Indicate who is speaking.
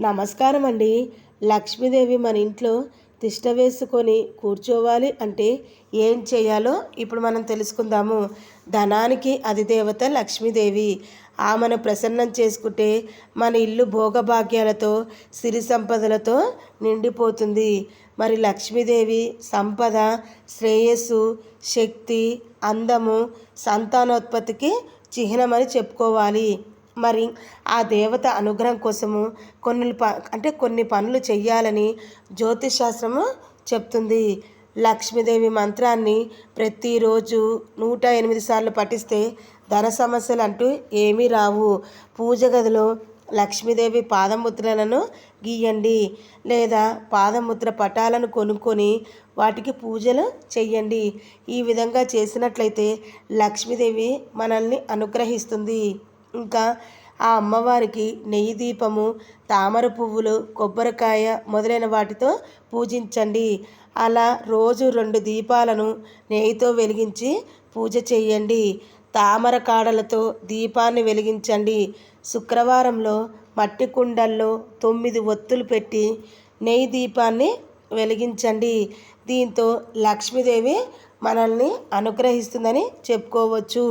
Speaker 1: నమస్కారం అండి లక్ష్మీదేవి మన ఇంట్లో తిష్ట వేసుకొని కూర్చోవాలి అంటే ఏం చేయాలో ఇప్పుడు మనం తెలుసుకుందాము. ధనానికి అధిదేవత లక్ష్మీదేవి. ఆమెను ప్రసన్నం చేసుకుంటే మన ఇల్లు భోగభాగ్యాలతో సిరి సంపదలతో నిండిపోతుంది. మరి లక్ష్మీదేవి సంపద శ్రేయస్సు శక్తి అందము సంతానోత్పత్తికి చిహ్నమని చెప్పుకోవాలి. మరి ఆ దేవత అనుగ్రహం కోసము కొన్ని ప అంటే కొన్ని పనులు చెయ్యాలని జ్యోతిష్ శాస్త్రము చెప్తుంది. లక్ష్మీదేవి మంత్రాన్ని ప్రతిరోజు నూట ఎనిమిది సార్లు పఠిస్తే ధన సమస్యలు అంటూ ఏమీ రావు. పూజ గదిలో లక్ష్మీదేవి పాదముద్రలను గీయండి లేదా పాదముద్ర పటాలను కొనుక్కొని వాటికి పూజలు చెయ్యండి. ఈ విధంగా చేసినట్లయితే లక్ష్మీదేవి మనల్ని అనుగ్రహిస్తుంది. ఇంకా ఆ అమ్మవారికి నెయ్యి దీపము తామర పువ్వులు కొబ్బరికాయ మొదలైన వాటితో పూజించండి. అలా రోజు రెండు దీపాలను నెయ్యితో వెలిగించి పూజ చేయండి. తామర కాడలతో దీపాన్ని వెలిగించండి. శుక్రవారంలో మట్టి కుండల్లో తొమ్మిది ఒత్తులు పెట్టి నెయ్యి దీపాన్ని వెలిగించండి. దీంతో లక్ష్మీదేవి మనల్ని అనుగ్రహిస్తుందని చెప్పుకోవచ్చు.